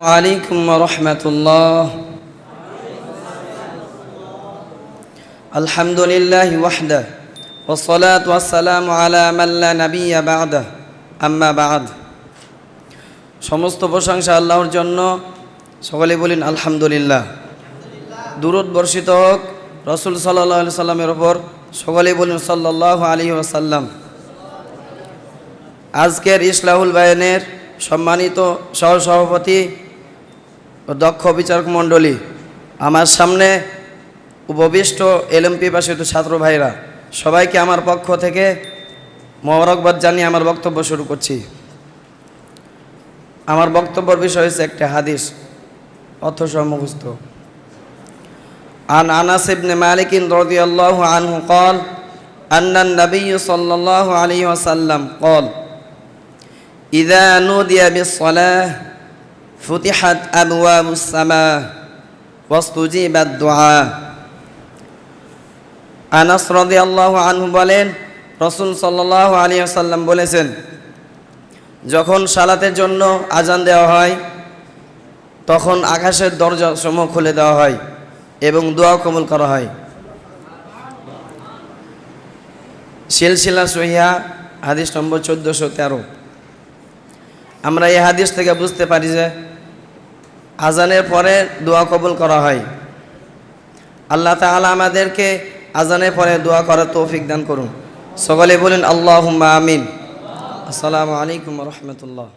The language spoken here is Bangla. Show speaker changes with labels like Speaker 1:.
Speaker 1: আলাইকুম রহমতুল্লাহ। আলহামদুলিল্লাহ ওয়াহদা ওসলাত ওয়াসালাম আলা মাল্লা নবী আবাদা আম্মা বাদ। সমস্ত প্রশংসা আল্লাহর জন্য, সকলে বলেন আলহামদুলিল্লাহ। দূরত বর্ষিত হোক, রসুল সাল্লাহ সাল্লামের ওপর সকলে বলুন সাল্লাহ আলী ওসাল্লাম আজকের ইসলাহুল বায়নের সম্মানিত সহসভাপতি দক্ষ বিচারক মণ্ডলী আমার সামনে উপবিষ্ট এলএমপি পাশিত ছাত্র ভাইরা সবাইকে আমার পক্ষ থেকে মোবারকবাদ জানিয়ে আমার বক্তব্য শুরু করছি আমার বক্তব্যের বিষয় হচ্ছে একটা হাদিস অর্থসহ মুখস্থ عن أنس بن مالك رضي الله عنه قال أن النبي صلى الله عليه وسلم قال إذا نودي بالصلاة ফুতিহাত আবুয়া মুসামা ওয়াস্তুজিবাদ দোয়া আনাস রদি আল্লাহ আনহু বলেন, রসুল সাল্লাহ আলী আসাল্লাম বলেছেন, যখন সালাতের জন্য আজান দেওয়া হয়, তখন আকাশের দরজা সমূহ খুলে দেওয়া হয় এবং দোয়া কবুল করা হয়। শিলশিলা সহিয়া হাদিস নম্বর চোদ্দোশো তেরো। আমরা এই হাদিস থেকে বুঝতে পারি যে আজানের পরে দোয়া কবুল করা হয়। আল্লাহ তাহলে আমাদেরকে আজানের পরে দোয়া করার তৌফিক দান করুন। সকলে বলেন আল্লাহ আমিন। আসসালামু আলাইকুম রহমতুল্লাহ।